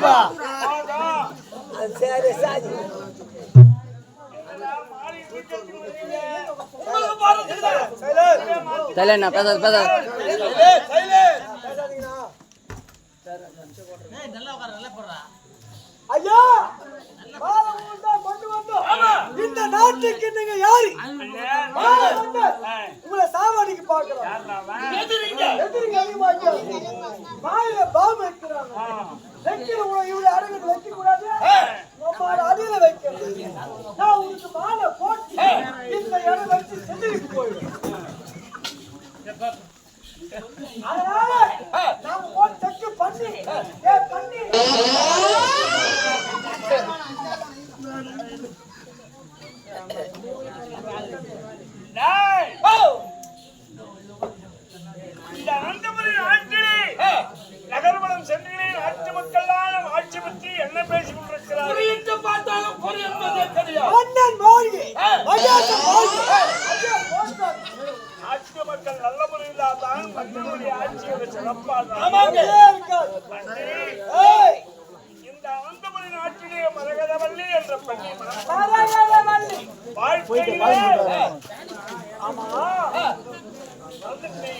ரூபா. சரி சாதி? சைலண்ட் பேசாத பேசாத ஐயா இந்த நாட்டுக்கு நீங்க யாரு? உங்களை சாவடிக்கு பாக்குறோம் எதிரிங்க அதிகமா இருக்காங்க. வாயில பாம்பு வைக்கிறாங்க வைக்கிற உங்களை இவ்வளவு அடங்கு வைக்க கூடாது நம்ம அடியில வைக்கணும். நான் உங்களுக்கு மாலை போட்டு இந்த இடம் வச்சு செஞ்சுட்டு போயிடும் அதனால நாம ஆட்சி மக்கள் நல்ல முறையில் தான் மக்களுடைய ஆட்சியோட சிறப்பாக இந்த அனந்தபுரி நாட்டிலே மரகதவல்லி என்ற பெண்ணை வாழ்க்கையிலே ஆமா.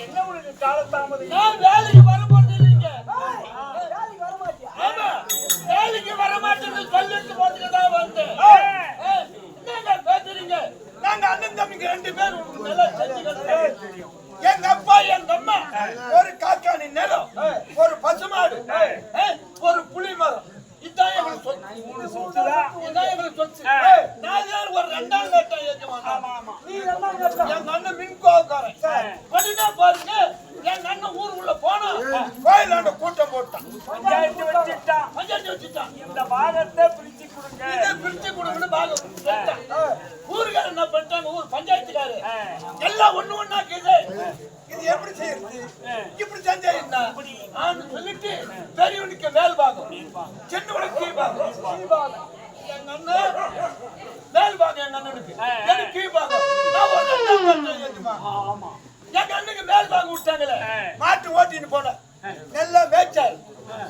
என்ன உனக்கு காலத்தாமதம் வேலைக்கு வரும்போது இல்லைங்க ஏய் வேலைக்கு வர மாட்டியா ஆமா வேலைக்கு வர மாட்டேன்னு சொல்லிட்டு போட்டுக்கு தான் வந்தேன் என்னங்க பேசுறீங்க நாங்க அண்ணன் தம்பிங்க ரெண்டு உங்களுக்கு நல்லா செஞ்சுக்கிட்டு எங்க அப்பா எங்க அம்மா ஒரு காக்காணி நிலம் ஒரு பசுமாடு ஒரு புலி மரம். இதான் எங்களுக்கு சொத்து. இதான் எங்களுக்கு சொத்து. நான் ஏன் ஒரு ரெண்டாம் கட்டம் கேட்டா? எங்க அண்ணன் மின்கோக்காரன் உடனே பாருங்க எங்க அண்ணன் ஊருக்குள்ள போனா கோயிலாண்ட கூட்டம் போட்டான். பஞ்சாயத்து வச்சுட்டான். பஞ்சாயத்து வச்சுட்டான். இந்த பாகத்தை பிரிச்சு கொடுங்க. இதை பிரிச்சு கொடுங்கன்னு பாகம் சொல்லிட்டான். ஊருக்காரர் என்ன பண்ணிட்டாங்க? ஊர் பஞ்சாயத்துக்காரு. எல்லாம் ஒண்ணு ஒண்ணா கேது இது எப்படி செய்யறது? இப்படி செஞ்சா என்ன? ஆன்னு சொல்லிட்டு பெரியவனுக்கு மேல் பாகம். சின்னவனுக்கு கீழ் பாகம். எங்க அண்ணன் மேல் பாகம் எங்க அண்ணனுக்கு. எனக்கு கீழ் பாகம். நான் ஏத்துமா. எங்க அண்ணனுக்கு மேல் பாகம் விட்டாங்களே மாட்டு ஓட்டின்னு போன நல்லா மேய்ச்சாரு.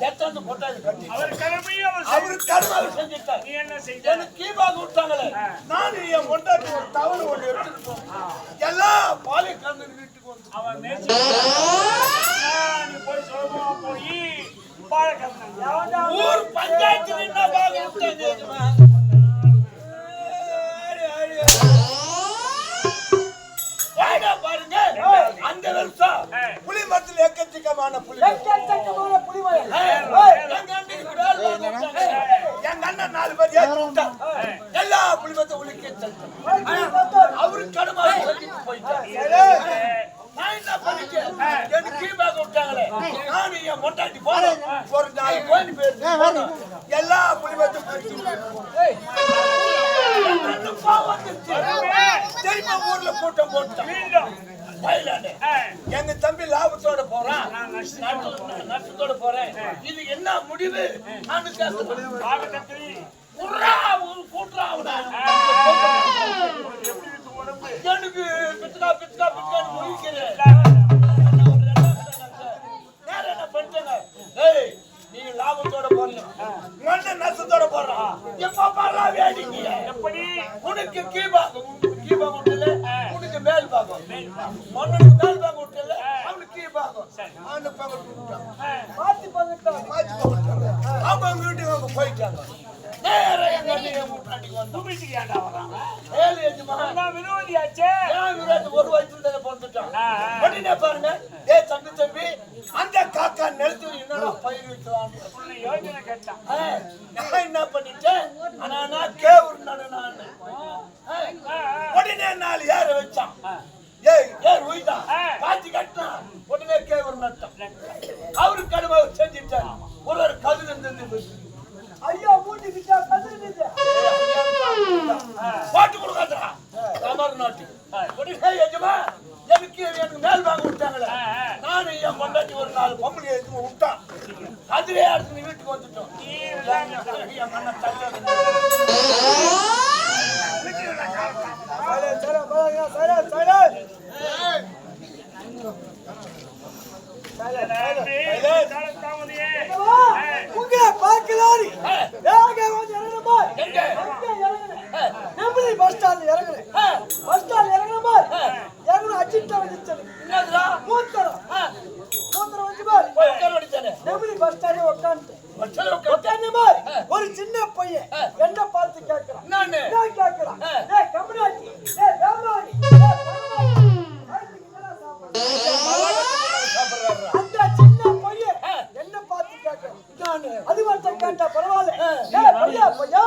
எத்தாந்து போட்டாரு கட்டி. அவர் கடமையை அவரு கடமை அவர் செஞ்சுட்டார் நீ என்ன செஞ்ச எனக்கு கீபாக விட்டாங்களே நான் என் கொண்டாட்டி ஒரு தவறு ஒண்ணு எடுத்துட்டு போனேன் எல்லாம் பாலை கலந்து வீட்டுக்கு வந்து அவன் நீ போய் சொல்லுவா போய் பாலை கலந்து ஊர் பஞ்சாயத்து என்ன பாக விட்டாங்க எக்கச்சக்கமான புலி எக்கச்சக்கமான புலிமலை எங்க அண்ணன் நாலு பேர். எல்லா புலிமத்தை உலுக்கி தள்ளிட்டான். அவரு கடமை போயிட்டாரு. நான் என்ன பண்ணிட்டேன்? எனக்கு கீழ்பாக விட்டாங்களே. என் மொட்டாட்டி போனோம். ஒரு நாலு கோயில் பேர். எல்லா. எங்க அண்ணன் பாவம். திரும்ப ஊர்ல கூட்டம் போட்டான். வயலாண்டு. எங்க தம்பி லாபத்தோட போறான். நஷ்டத்தோட போறேன். இது என்ன முடிவு. எனக்கு பிச்சுக்கா பிச்சுக்கா பிச்சுக்கான்னு முழிக்கிறேன். வேற என்ன பண்ணிட்டேங்க? ஏய், நீ லாபத்தோட போறீங்க. மண்ணை நஷ்டத்தோட போடுறான். எப்ப பாரா வேடிக்கை. கீழ்பாகம், உனக்கு கீழ்பாகம் விட்டல, உனக்கு மேல் பாகம். மண்ணுக்கு மேல் பாகம் விட்டல, அவனுக்கு கீழ்பாகம். அவனுக்கு பக்கம் விட்டுட்டான். மாத்தி பண்ணிட்டான் மாத்தி போட்டாங்க. அவங்க வீட்டுக்கு அவங்க போயிட்டாங்க. நேரா எங்க அண்ணன் என் வீட்டாண்டிக்கு வந்தான். ஏழு எஜமான். ஏன் விரோதி ஒரு வயசுல தானே பிறந்துட்டான். உடனே பாருங்க, தம்பி தம்பி, அந்த காக்கா நிலத்துல என்னடா பயிர் வைக்கலாம்னு. ஆ, நான் என்ன பண்ணிட்டேன் ஆனா நான் கேவுரு நானு. உடனே நாலு ஏற வச்சான். ஏய் ஏர் உயிதான் பாத்தி கட்டினான் உடனே கேவுரு நட்டான் அவருக்கு தெரியாம செஞ்சுட்டேன் ஒரு ஒரு கது நின்று. ஐயா மூட்டி விட்டா கதிர்ந்தது பாட்டு கொடுக்காதடா. ராமர் நாட்டு உடனே எஜமா எனக்கு எனக்கு மேல் வாங்க விட்டாங்களே நானும் என் பொண்டாட்டி ஒரு நாலு பொம்பளை எதுவும் விட்டான். அதுலயே அடுத்து நீ வீட்டுக்கு வந்துட்டோம். என் மண்ணை சைலண்ட் சைலண்ட் பாருங்க சைலண்ட் சைலண்ட் உங்களை வந்து இறங்குறேன் பஸ் இறங்குற என்னதுடா? வச்சல உட்கார உட்காந்து பாரு ஒரு சின்ன பையன். என்ன பார்த்து கேட்கறான் என்ன கேட்கறான் அதுக்கு என்னடா சாப்பிடுற சாப்பிடுறாரு அந்த சின்ன பையன். என்ன பார்த்து கேட்கறான் நானு. அது மட்டும் கேட்டா பரவாயில்ல. ஏய் பையா பையா.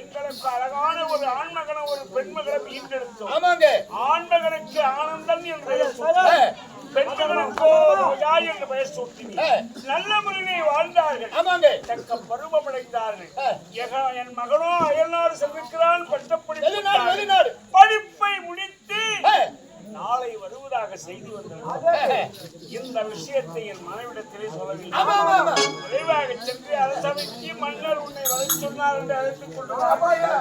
எங்களுக்கு அழகான ஒரு ஆண்மகனை ஒரு பெண்மகனை ஆண்மகனுக்கு ஆனந்தன் என்று. நல்ல முறையிலே வாழ்ந்தார்கள். தக்க பருவமடைந்தார்கள் ஆ. எக- என் மகனோ அயல்நாடு செல்விக்கிறான் பட்டப்படி செய்தி வந்தது. இந்த விஷயத்தை என் மனைவிடத்திலே சொல்லவில்லை. விரைவாக சென்று அரசவைக்கு மன்னர் உன்னை வரை சொன்னார் என்று அழைத்துக் ஆமாய்யா.